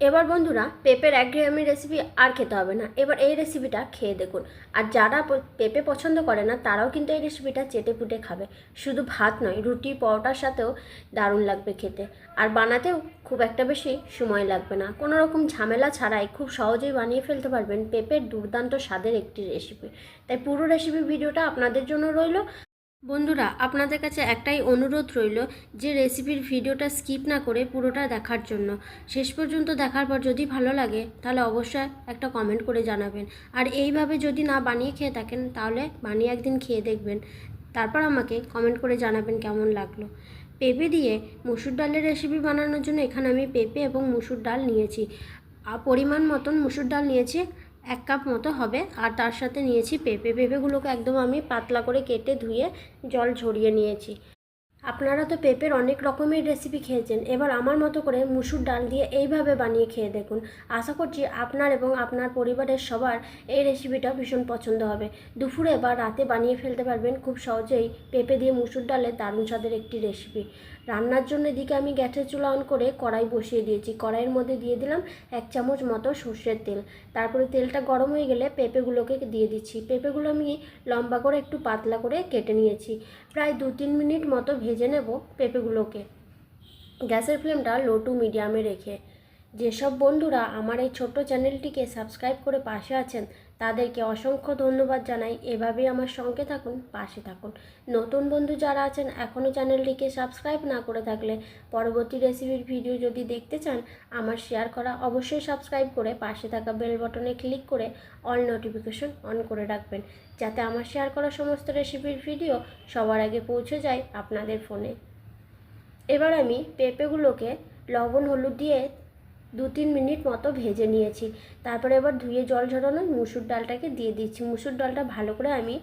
এবার বন্ধুরা, পেঁপের এক গ্রামের রেসিপি আর খেতে হবে না। এবার এই রেসিপিটা খেয়ে দেখুন। আর যারা পেঁপে পছন্দ করে না, তারাও কিন্তু এই রেসিপিটা চেটে পুটে খাবে। শুধু ভাত নয়, রুটি, পরোটার সাথেও দারুণ লাগবে খেতে। আর বানাতেও খুব একটা বেশি সময় লাগবে না। কোনো রকম ঝামেলা ছাড়াই খুব সহজেই বানিয়ে ফেলতে পারবেন পেঁপের দুর্দান্ত স্বাদের একটি রেসিপি তাই পুরো রেসিপি ভিডিওটা আপনাদের জন্য রইল। বন্ধুরা, আপনাদের কাছে একটাই অনুরোধ রইল যে রেসিপির ভিডিওটা স্কিপ না করে পুরোটা দেখার জন্য। শেষ পর্যন্ত দেখার পর যদি ভালো লাগে, তাহলে অবশ্যই একটা কমেন্ট করে জানাবেন। আর এইভাবে যদি না বানিয়ে খেয়ে থাকেন, তাহলে বানিয়ে একদিন খেয়ে দেখবেন। তারপর আমাকে কমেন্ট করে জানাবেন কেমন লাগল। পেঁপে দিয়ে মুসুর ডালের রেসিপি বানানোর জন্য এখানে আমি পেঁপে এবং মুসুর ডাল নিয়েছি। পরিমাণ মতন মুসুর ডাল নিয়েছি। এক কাপ মতো হবে। আর তার সাথে নিয়েছি পেঁপে। পেঁপেগুলোকে একদম আমি পাতলা করে কেটে ধুয়ে জল ঝরিয়ে নিয়েছি। আপনারা তো পেঁপের অনেক রকমের রেসিপি খেয়েছেন। এবার আমার মতো করে মুসুর ডাল দিয়ে এইভাবে বানিয়ে খেয়ে দেখুন। আশা করছি আপনার এবং আপনার পরিবারের সবার এই রেসিপিটা ভীষণ পছন্দ হবে। দুপুরে বা রাতে বানিয়ে ফেলতে পারবেন খুব সহজেই পেঁপে দিয়ে মুসুর ডালের দারুণ স্বাদের একটি রেসিপি রান্নার জন্য এদিকে আমি গ্যাসের চুলা অন করে কড়াই বসিয়ে দিয়েছি। কড়াইয়ের মধ্যে দিয়ে দিলাম এক চামচ মতো সর্ষের তেল। তারপরে তেলটা গরম হয়ে গেলে পেঁপেগুলোকে দিয়ে দিচ্ছি। পেঁপেগুলো আমি লম্বা করে একটু পাতলা করে কেটে নিয়েছি। প্রায় দু তিন মিনিট মতো ভেজে নেব পেঁপেগুলোকে গ্যাসের ফ্লেমটা লো টু মিডিয়ামে রেখে যেসব বন্ধুরা আমার এই ছোট্ট চ্যানেলটিকে সাবস্ক্রাইব করে পাশে আছেন, তাদেরকে অসংখ্য ধন্যবাদ জানাই। এভাবেই আমার সঙ্গে থাকুন, পাশে থাকুন। নতুন বন্ধু যারা আছেন, এখনও চ্যানেলটিকে সাবস্ক্রাইব না করে থাকলে পরবর্তী রেসিপির ভিডিও যদি দেখতে চান, আমার শেয়ার করা অবশ্যই সাবস্ক্রাইব করে পাশে থাকা বেল বটনে ক্লিক করে অল নোটিফিকেশন অন করে রাখবেন, যাতে আমার শেয়ার করা সমস্ত রেসিপির ভিডিও সবার আগে পৌঁছে যায় আপনাদের ফোনে। এবার আমি পেঁপেগুলোকে লবণ, হলুদ দিয়ে দু তিন মিনিট মতো ভেজে নিয়েছি। তারপরে এবার ধুয়ে জল ঝরানো মুসুর ডালটাকে দিয়ে দিচ্ছি। মুসুর ডালটা ভালো করে আমি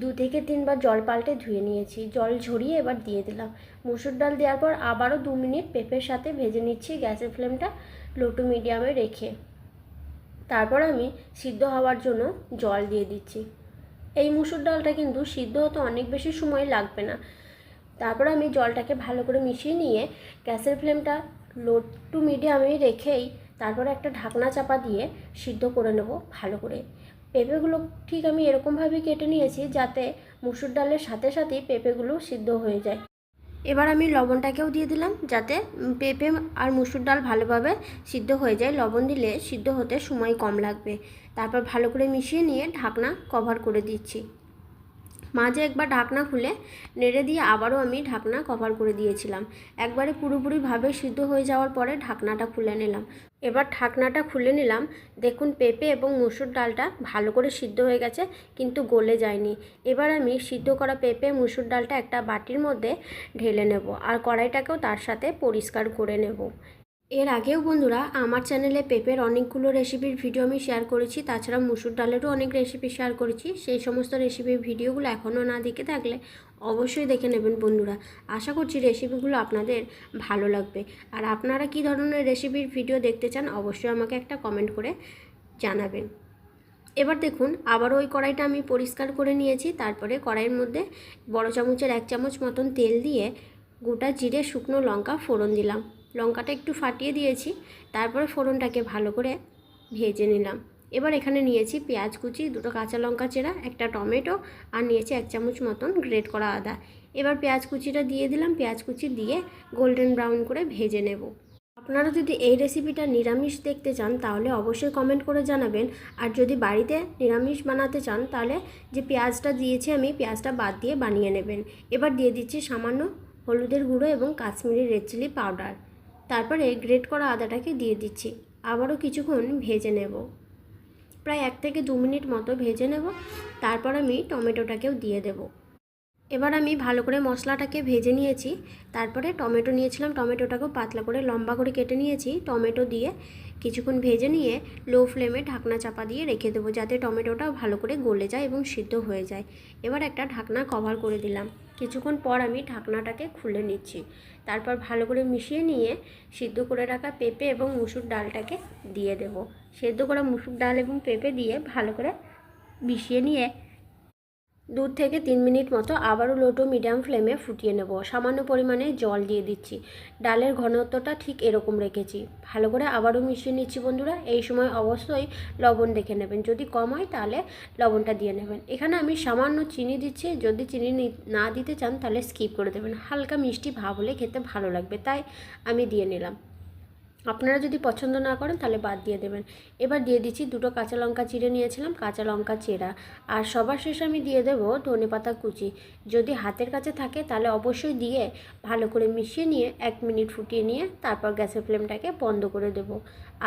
দু থেকে তিনবার জল পাল্টে ধুয়ে নিয়েছি। জল ঝরিয়ে এবার দিয়ে দিলাম। মুসুর ডাল দেওয়ার পর আবারও দু মিনিট পেঁপের সাথে ভেজে নিচ্ছি গ্যাসের ফ্লেমটা লো টু মিডিয়ামে রেখে। তারপর আমি সিদ্ধ হওয়ার জন্য জল দিয়ে দিচ্ছি। এই মুসুর ডালটা কিন্তু সিদ্ধ হতে অনেক বেশি সময় লাগবে না। তারপর আমি জলটাকে ভালো করে মিশিয়ে নিয়ে গ্যাসের ফ্লেমটা লো টু মিডিয়ামে রেখেই তারপরে একটা ঢাকনা চাপা দিয়ে সিদ্ধ করে নেব ভালো করে। পেঁপেগুলো ঠিক আমি এরকমভাবে কেটে নিয়েছি যাতে মুসুর ডালের সাথে সাথেই পেঁপেগুলো সিদ্ধ হয়ে যায়। এবার আমি লবণটাকেও দিয়ে দিলাম যাতে পেঁপে আর মুসুর ডাল ভালোভাবে সিদ্ধ হয়ে যায়। লবণ দিলে সিদ্ধ হতে সময় কম লাগবে। তারপর ভালো করে মিশিয়ে নিয়ে ঢাকনা কভার করে দিচ্ছি। মাঝে একবার ঢাকনা খুলে নেড়ে দিয়ে আবারও আমি ঢাকনা কভার করে দিয়েছিলাম। একবারে পুরোপুরিভাবে সিদ্ধ হয়ে যাওয়ার পরে ঢাকনাটা খুলে নিলাম। এবার ঢাকনাটা খুলে নিলাম। দেখুন পেঁপে এবং মুসুর ডালটা ভালো করে সিদ্ধ হয়ে গেছে, কিন্তু গলে যায়নি। এবার আমি সিদ্ধ করা পেঁপে, মুসুর ডালটা একটা বাটির মধ্যে ঢেলে নেব আর কড়াইটাকেও তার সাথে পরিষ্কার করে নেব। এর আগেও বন্ধুরা, আমার চ্যানেলে পেঁপের অনেকগুলো রেসিপির ভিডিও আমি শেয়ার করেছি। তাছাড়া মুসুর ডালেরও অনেক রেসিপি শেয়ার করেছি। সেই সমস্ত রেসিপির ভিডিওগুলো এখনও না দেখে থাকলে অবশ্যই দেখে নেবেন বন্ধুরা। আশা করছি রেসিপিগুলো আপনাদের ভালো লাগবে। আর আপনারা কী ধরনের রেসিপির ভিডিও দেখতে চান, অবশ্যই আমাকে একটা কমেন্ট করে জানাবেন। এবার দেখুন আবার ওই কড়াইটা আমি পরিষ্কার করে নিয়েছি। তারপরে কড়াইয়ের মধ্যে বড় চামচের এক চামচ মতন তেল দিয়ে গোটা জিরে, শুকনো লঙ্কা ফোড়ন দিলাম। লঙ্কাটা একটু ফাটিয়ে দিয়েছি, তারপরে ফোড়নটাকে ভালো করে ভেজে নিলাম। এবার এখানে নিয়েছি পেঁয়াজ কুচি, দুটো কাঁচা লঙ্কা চেরা, একটা টমেটো, আর নিয়েছি এক চামচ মতন গ্রেট করা আদা। এবার পেঁয়াজ কুচিটা দিয়ে দিলাম, পেঁয়াজ কুচি দিয়ে গোল্ডেন ব্রাউন করে ভেজে নেব। আপনারা যদি এই রেসিপিটা নিরামিষ দেখতে চান, তাহলে অবশ্যই কমেন্ট করে জানাবেন। আর যদি বাড়িতে নিরামিষ বানাতে চান, তাহলে যে পেঁয়াজটা দিয়েছি আমি, পেঁয়াজটা বাদ দিয়ে বানিয়ে নেবেন। এবার দিয়ে দিচ্ছি সামান্য হলুদের গুঁড়ো এবং কাশ্মীরি রেড চিলি পাউডার। তারপরে গ্রেট করা আদাটাকে দিয়ে দিচ্ছি। আবারও কিছুক্ষণ ভেজে নেব। প্রায় এক থেকে দু মিনিট মতো ভেজে নেব। তারপর আমি টমেটোটাকেও দিয়ে দেব। এবার আমি ভালো করে মশলাটাকে ভেজে নিয়েছি। তারপরে টমেটো নিয়েছিলাম। টমেটোটাকেও পাতলা করে লম্বা করে কেটে নিয়েছি। টমেটো দিয়ে কিছুক্ষণ ভেজে নিয়ে লো ফ্লেমে ঢাকনা চাপা দিয়ে রেখে দেবো, যাতে টমেটোটা ভালো করে গলে যায় এবং সিদ্ধ হয়ে যায়। এবার একটা ঢাকনা কভার করে দিলাম। কিছুক্ষণ পর আমি ঢাকনাটাকে খুলে নিচ্ছি। তারপর ভালো করে মিশিয়ে নিয়ে সিদ্ধ করে রাখা পেঁপে এবং মুসুর ডালটাকে দিয়ে দেব। সেদ্ধ করা মুসুর ডাল এবং পেঁপে দিয়ে ভালো করে মিশিয়ে নিয়ে দু থেকে তিন মিনিট মতো আবারও লো টু মিডিয়াম ফ্লেমে ফুটিয়ে নেব। সামান্য পরিমাণে জল দিয়ে দিচ্ছি। ডালের ঘনত্বটা ঠিক এরকম রেখেছি। ভালো করে আবারও মিশিয়ে নিচ্ছি বন্ধুরা। এই সময় অবশ্যই লবণ দেখে নেবেন। যদি কম হয় তাহলে লবণটা দিয়ে নেবেন। এখানে আমি সামান্য চিনি দিচ্ছি। যদি চিনি না দিতে চান তাহলে স্কিপ করে দেবেন। হালকা মিষ্টি ভাব হলে খেতে ভালো লাগবে। তাই আমি দিয়ে নিলাম। আপনারা যদি পছন্দ না করেন তাহলে বাদ দিয়ে দেবেন। এবার দিয়ে দিচ্ছি দুটো কাঁচা লঙ্কা চিড়ে নিয়েছিলাম, কাঁচা লঙ্কা চেরা। আর সবার শেষে আমি দিয়ে দেবো ধনে পাতা কুচি। যদি হাতের কাছে থাকে তাহলে অবশ্যই দিয়ে ভালো করে মিশিয়ে নিয়ে এক মিনিট ফুটিয়ে নিয়ে তারপর গ্যাসের ফ্লেমটাকে বন্ধ করে দেবো।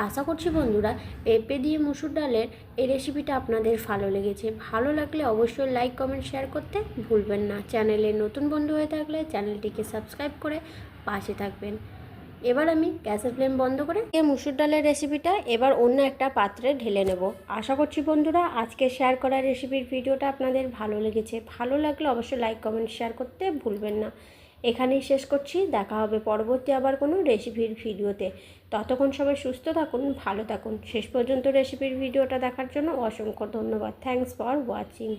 আশা করছি বন্ধুরা, পেঁপে দিয়ে মুসুর ডালের এই রেসিপিটা আপনাদের ভালো লেগেছে। ভালো লাগলে অবশ্যই লাইক, কমেন্ট, শেয়ার করতে ভুলবেন না। চ্যানেলে নতুন বন্ধু হয়ে থাকলে চ্যানেলটিকে সাবস্ক্রাইব করে পাশে থাকবেন। এবার আমি গ্যাসের ফ্লেম বন্ধ করে এই মুসুর ডালের রেসিপিটা এবার অন্য একটা পাত্রে ঢেলে নেব। আশা করছি বন্ধুরা আজকে শেয়ার করা রেসিপির ভিডিওটা আপনাদের ভালো লেগেছে। ভালো লাগলে অবশ্যই লাইক কমেন্ট শেয়ার করতে ভুলবেন না। এখানেই শেষ করছি। দেখা হবে পরবর্তী আবার কোনো রেসিপির ভিডিওতে ততক্ষণ সবাই সুস্থ থাকুন, ভালো থাকুন। শেষ পর্যন্ত রেসিপির ভিডিওটা দেখার জন্য অসংখ্য ধন্যবাদ। Thanks for watching